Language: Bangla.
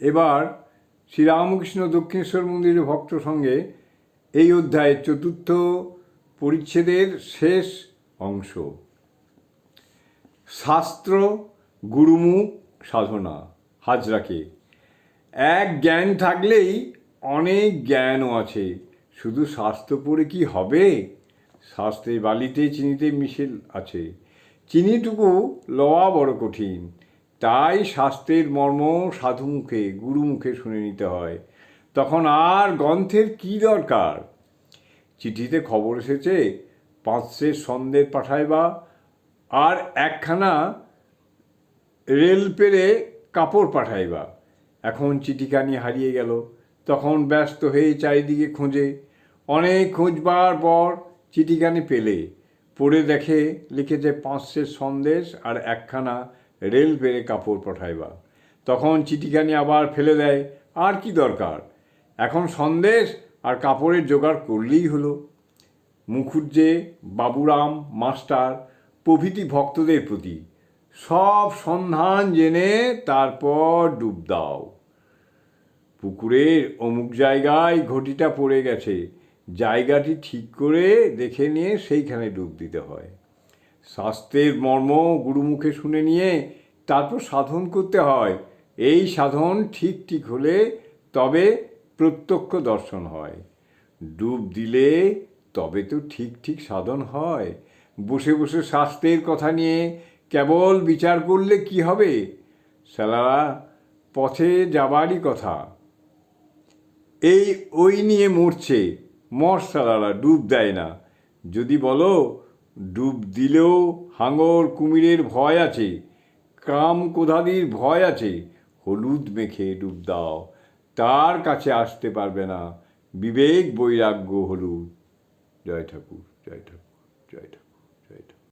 এবার শ্রীরামকৃষ্ণ দক্ষিণেশ্বর মন্দিরের ভক্ত সঙ্গে এই অধ্যায়ের চতুর্থ পরিচ্ছেদের শেষ অংশ। শাস্ত্র, গুরুমুখ, সাধনা, হাজরাকে। এক জ্ঞান থাকলেই অনেক জ্ঞানও আছে। শুধু স্বাস্থ্য পড়ে কি হবে? শাস্ত্রে বালিতে চিনিতে মিশেল আছে। চিনিটুকু লওয়া বড় কঠিন। তাই শাস্ত্রের মর্ম সাধুমুখে, গুরুমুখে শুনে নিতে হয়। তখন আর গ্রন্থের কি দরকার? চিঠিতে খবর এসেছে পাঁচশের সন্দেশ পাঠাইবা, আর একখানা রেল পেরে কাপড় পাঠাইবা। এখন চিঠিখানি হারিয়ে গেল। তখন ব্যস্ত হয়ে চারিদিকে খোঁজে। অনেক খোঁজবার পর চিঠিখানি পেলে। পড়ে দেখে লিখেছে পাঁচশের সন্দেশ আর একখানা রেল পেরে কাপড় পাঠাইবা। তখন চিঠিখানি আবার ফেলে দেয়, আর কি দরকার? এখন সন্দেশ আর কাপড়ের জোগাড় করলেই হলো। মুখুজ্জে বাবুরাম, মাস্টার, প্রভৃতি ভক্তদের প্রতি সব সন্ধান জেনে তারপর ডুব দাও। পুকুরের অমুক জায়গায় ঘটিটা পড়ে গেছে। জায়গাটি ঠিক করে দেখে নিয়ে সেইখানে ডুব দিতে হয়। শাস্ত্রের মর্ম গুরুমুখে শুনে নিয়ে তারপর সাধন করতে হয়। এই সাধন ঠিক ঠিক হলে তবে প্রত্যক্ষ দর্শন হয়। ডুব দিলে তবে তো ঠিক ঠিক সাধন হয়। বসে বসে শাস্ত্রের কথা নিয়ে কেবল বিচার করলে কি হবে? সালারা পথে যাবারই কথা। এই ওই নিয়ে মরছে। মর সালারা ডুব দেয় না। যদি বলো ডুব দিলেও হাঙর কুমিরের ভয় আছে কাম কোধাদির ভয় আছে, হলুদ মেখে ডুব দাও, তার কাছে আসতে পারবে না, বিবেক বৈরাগ্য হলুদ। জয় ঠাকুর জয় ঠাকুর জয় ঠাকুর জয় ঠাকুর।